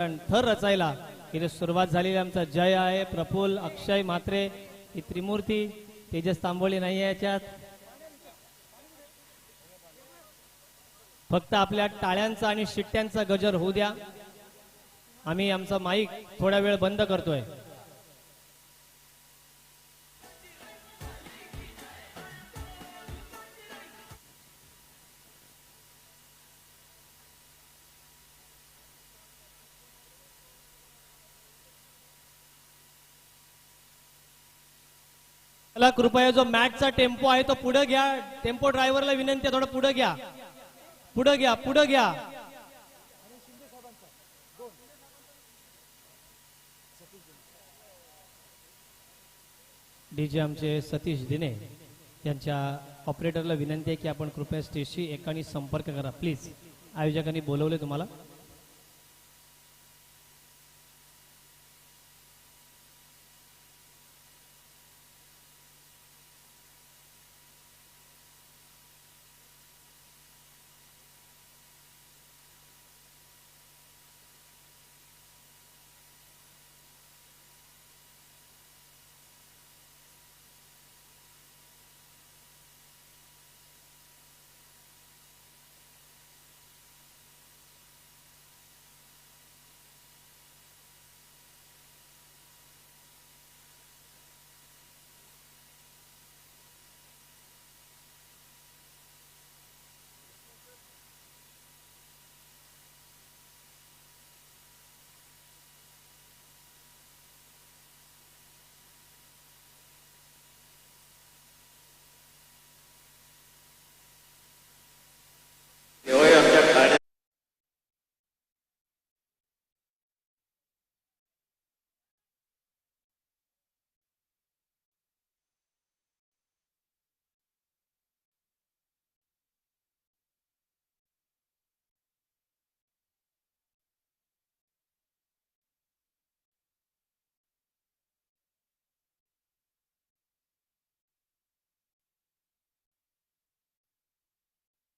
थर रचायला. इथे सुरुवात झालेली आमचा जय आहे प्रफुल अक्षय म्हात्रे ही त्रिमूर्ती तेजस तांबोळी नाही आहे याच्यात. फक्त आपल्या टाळ्यांचा आणि शिट्ट्यांचा गजर होऊ द्या. आम्ही आमचा माईक थोडा वेळ बंद करतोय. मला कृपया जो मॅचचा टेम्पो आहे तो पुढे घ्या. टेम्पो ड्रायव्हरला विनंती आहे थोडं पुढे घ्या. पुढे घ्या पुढे घ्या. डीजे आमचे सतीश दिने यांच्या ऑपरेटरला विनंती आहे की आपण कृपया स्टेजशी एकाने संपर्क करा. प्लीज आयोजकांनी बोलवले तुम्हाला.